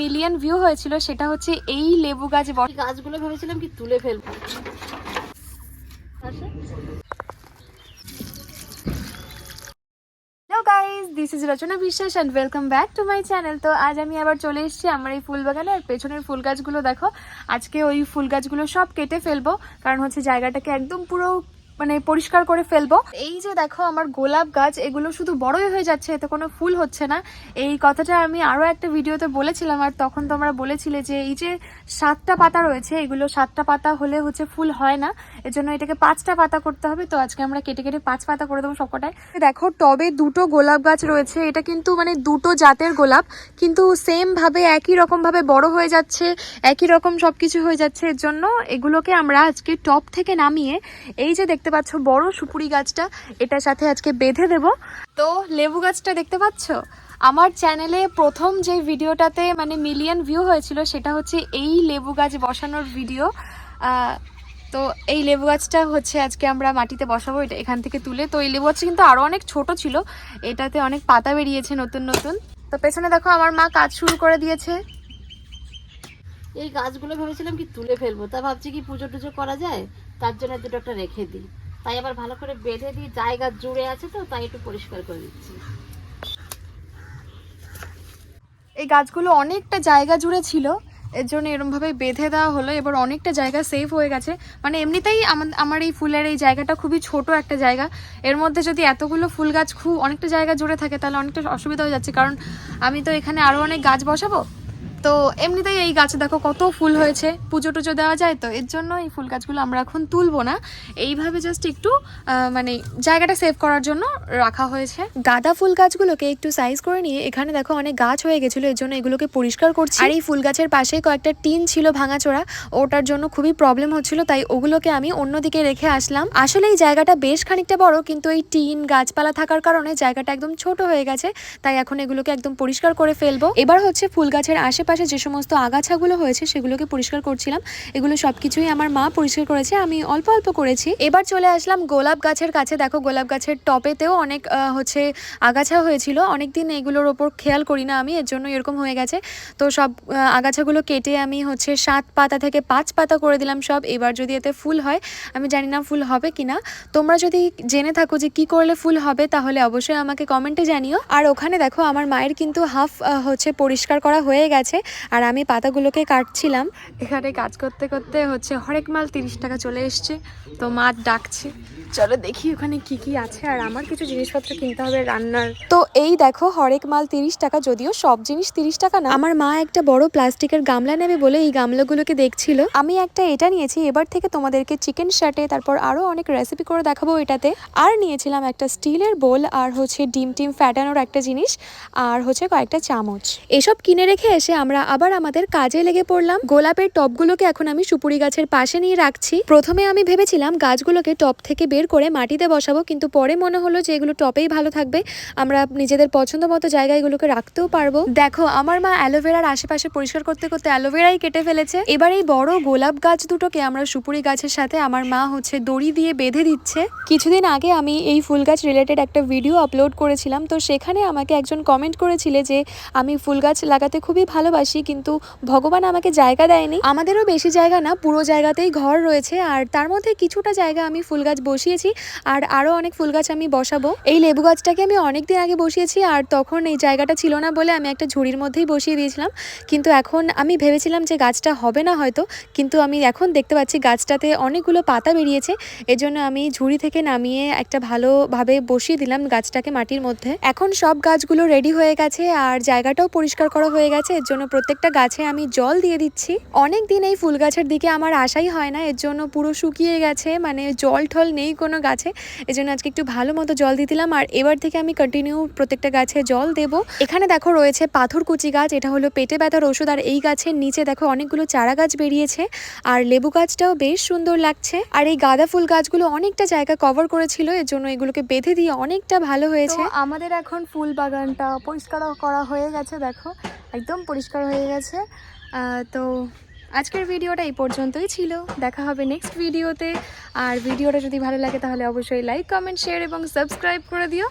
Million view হয়েছিল সেটা হচ্ছে এই লেবু গাছ গাছগুলো ভেবেছিলাম কি তুলে ফেলব? Guys this is Rachana Biswas and welcome back to my channel তো আজ আমি আবার চলে এসেছি আমার এই ফুল বাগানে আর পেছনের ফুল গাছগুলো দেখো। আজকে ওই ফুল গাছগুলো সব কেটে ফেলব কারণ হচ্ছে জায়গাটাকে একদম পুরো মানে পরিষ্কার করে ফেলব। এই যে দেখো আমার গোলাপ গাছ, এগুলো শুধু বড়ই হয়ে যাচ্ছে, এতে কোনো ফুল হচ্ছে না। এই কথাটা আমি আরও একটা ভিডিওতে বলেছিলাম, আর তখন তোমরা বলেছিলে যে এই যে সাতটা পাতা রয়েছে, এগুলো সাতটা পাতা হলে হচ্ছে ফুল হয় না। এজন্য এটাকে পাঁচটা পাতা করতে হবে। তো আজকে আমরা কেটে কেটে পাঁচ পাতা করে দেবো সবকটায়। দেখো, টবে দুটো গোলাপ গাছ রয়েছে। এটা কিন্তু মানে দুটো জাতের গোলাপ, কিন্তু সেম ভাবে একই রকম ভাবে বড় হয়ে যাচ্ছে, একই রকম সবকিছু হয়ে যাচ্ছে। এর জন্য এগুলোকে আমরা আজকে টপ থেকে নামিয়ে, এই যে দেখতে পাচ্ছ বড় সুপুরি গাছটা। এটার সাথে আজকে বেঁধে দেব। তো লেবু গাছটা দেখতে পাচ্ছ? আমার চ্যানেলে প্রথম যে ভিডিওটাতে মানে মিলিয়ন ভিউ হয়েছিল, সেটা হচ্ছে এই লেবু গাছ বসানোর ভিডিও তো এই লেবু গাছটা হচ্ছে আজকে আমরা মাটিতে বসাবো, এটা এখান থেকে তুলে। তো এই লেবু গাছটা কিন্তু আরও অনেক ছোট ছিল, এটাতে অনেক পাতা বেরিয়েছে নতুন নতুন। তো পেছনে দেখো, আমার মা কাজ শুরু করে দিয়েছে। এই গাছগুলো ভেবেছিলাম কি তুলে ফেলব, তা ভাবছি কি পুজো টুজো করা যায়? তার জন্য দুটো একটা রেখে দিই। তাই আবার ভালো করে বেঁধে দিই, জায়গা জুড়ে আছে তো, তাই একটু পরিষ্কার করে দিচ্ছি। এই গাছগুলো অনেকটা জায়গা জুড়ে ছিল, এর জন্য এরমভাবে বেঁধে দেওয়া হলো, এবার অনেকটা জায়গা সেভ হয়ে গেছে। মানে এমনিতেই আমার এই ফুলের এই জায়গাটা খুবই ছোট একটা জায়গা। এর মধ্যে যদি এতগুলো ফুল গাছ খুব অনেকটা জায়গা জুড়ে থাকে, তাহলে অনেকটা অসুবিধা হয়ে যাচ্ছে, কারণ আমি তো এখানে আরও অনেক গাছ বসাবো। তো এমনিতেই এই গাছে দেখো কত ফুল হয়েছে। পুজো টুজো দেওয়া যায় তো এর জন্য এই ফুল গাছগুলো আমরা এখন তুলবো না। এইভাবে জাস্ট একটু মানে জায়গাটা সেভ করার জন্য রাখা হয়েছে। গাঁদা ফুল গাছগুলোকে একটু সাইজ করে নিয়ে এখানে দেখো অনেক গাছ হয়ে গেছিল এর জন্য এগুলোকে পরিষ্কার করছি। আর এই ফুল গাছের পাশেই কয়েকটা টিন ছিল ভাঙাচোরা ওটার জন্য খুবই প্রবলেম হচ্ছিল তাই ওগুলোকে আমি অন্যদিকে রেখে আসলাম। আসলে এই জায়গাটা বেশ খানিকটা বড় কিন্তু এই টিন গাছপালা থাকার কারণে জায়গাটা একদম ছোট হয়ে গেছে তাই এখন এগুলোকে একদম পরিষ্কার করে ফেলব। এবার হচ্ছে ফুল গাছের আশেপাশে যে সমস্ত আগাছাগুলো হয়েছে সেগুলোকে পরিষ্কার করছিলাম। এগুলো সব কিছুই আমার মা পরিষ্কার করেছে। আমি অল্প অল্প করেছি। এবার চলে আসলাম গোলাপ গাছের কাছে। দেখো, গোলাপ গাছের টপেতেও অনেক হচ্ছে আগাছা হয়েছিল। অনেকদিন এগুলোর ওপর খেয়াল করি না আমি, এর জন্য এরকম হয়ে গেছে। তো সব আগাছাগুলো কেটে আমি হচ্ছে সাত পাতা থেকে পাঁচ পাতা করে দিলাম সব। এবার যদি এতে ফুল হয়, আমি জানি না ফুল হবে কিনা। তোমরা যদি জেনে থাকো যে কি করলে ফুল হবে, তাহলে অবশ্যই আমাকে কমেন্টে জানিও। আর ওখানে দেখো, আমার মায়ের কিন্তু হাফ হচ্ছে পরিষ্কার করা হয়ে গেছে। আর আমি পাতাগুলোকে কাটছিলাম। এখানে কাজ করতে করতে হচ্ছে হরেক মাল তিরিশ টাকা চলে এসছে। তো মাছ ডাকছে। চলো দেখি ওখানে কি কি আছে। আর আমার কিছু জিনিসপত্র কিনতে হবে রান্নার। তো এই দেখো হরেক মাল তিরিশ টাকা যদিও সব জিনিস তিরিশ টাকা না। আমার মা একটা বড় প্লাস্টিকের গামলা নেবে বলে এই গামলাগুলোকে দেখছিল। আমি একটা এটা নিয়েছি এবার থেকে তোমাদেরকে চিকেন শার্টে তারপর আরও অনেক রেসিপি করে দেখাবো এটাতে। আর নিয়েছিলাম একটা স্টিলের বোল আর হচ্ছে ডিম টিম ফ্যাটানোর একটা জিনিস আর হচ্ছে কয়েকটা চামচ। এসব কিনে রেখে এসে আমরা আবার আমাদের কাজে লেগে পড়লাম। গোলাপের টবগুলোকে এখন আমি সুপুরি গাছের পাশে নিয়ে রাখছি। প্রথমে আমি ভেবেছিলাম গাছগুলোকে টপ থেকে বের করে মাটিতে বসাবো, কিন্তু পরে মনে হলো যে এগুলো টপেই ভালো থাকবে। আমরা নিজেদের পছন্দ মতো জায়গায় এগুলোকে রাখতেও পারব। দেখো, আমার মা অ্যালোভেরার আশেপাশে পরিষ্কার করতে করতে অ্যালোভেরাই কেটে ফেলেছে। এবার এই বড় গোলাপ গাছ দুটোকে আমরা সুপুরি গাছের সাথে আমার মা হচ্ছে দড়ি দিয়ে বেঁধে দিচ্ছে। কিছুদিন আগে আমি এই ফুল গাছ রিলেটেড একটা ভিডিও আপলোড করেছিলাম। তো সেখানে আমাকে একজন কমেন্ট করেছিলে যে, আমি ফুল গাছ লাগাতে খুবই ভালোবাসি, কিন্তু ভগবান আমাকে জায়গা দেয়নি। আমাদেরও বেশি জায়গা না, পুরো জায়গাতেই ঘর রয়েছে, আর তার মধ্যে কিছুটা জায়গা আমি ফুল গাছ বসিয়েছি, আর আরও অনেক ফুল গাছ আমি বসাবো। এই লেবু গাছটাকে আমি অনেক দিন আগে বসিয়েছি, আর তখন এই জায়গাটা ছিল না বলে আমি একটা ঝুড়ির মধ্যেই বসিয়ে দিয়েছিলাম। কিন্তু এখন আমি ভেবেছিলাম যে গাছটা হবে না হয়তো, কিন্তু আমি এখন দেখতে পাচ্ছি গাছটাতে অনেকগুলো পাতা বেরিয়েছে, এজন্য আমি ঝুড়ি থেকে নামিয়ে একটা ভালোভাবে বসিয়ে দিলাম গাছটাকে মাটির মধ্যে। এখন সব গাছগুলো রেডি হয়ে গেছে, আর জায়গাটাও পরিষ্কার করা হয়ে গেছে, এর জন্য প্রত্যেকটা গাছে আমি জল দিয়ে দিচ্ছি। অনেক দিন এই ফুল গাছের দিকে আমার আশাই হয় না, এর জন্য পুরো শুকিয়ে গেছে মানে জল ঠল নেই কোনো গাছে। এজন্য আজকে একটু ভালো মতো জল দিলাম, আর এবার থেকে আমি কন্টিনিউ প্রত্যেকটা গাছে জল দেব। এখানে দেখো রয়েছে পাথরকুচি গাছ, এটা হলো পেটে ব্যথার ওষুধ, আর এই গাছের নিচে দেখো অনেকগুলো চারা গাছ বেরিয়েছে, আর লেবু গাছটাও বেশ সুন্দর লাগছে। আর এই গাঁদা ফুল গাছগুলো অনেকটা জায়গা কভার করেছিল, এর জন্য এগুলোকে বেঁধে দিয়ে অনেকটা ভালো হয়েছে। আমাদের এখন ফুল বাগানটা পরিষ্কার করা হয়ে গেছে, দেখো। একদম পরিষ্কার হয়ে গেছে। তো আজকের ভিডিওটা এই পর্যন্তই ছিল। দেখা হবে নেক্সট ভিডিওতে আর ভিডিওটা যদি ভালো লাগে তাহলে অবশ্যই লাইক কমেন্ট শেয়ার এবং সাবস্ক্রাইব করে দিও।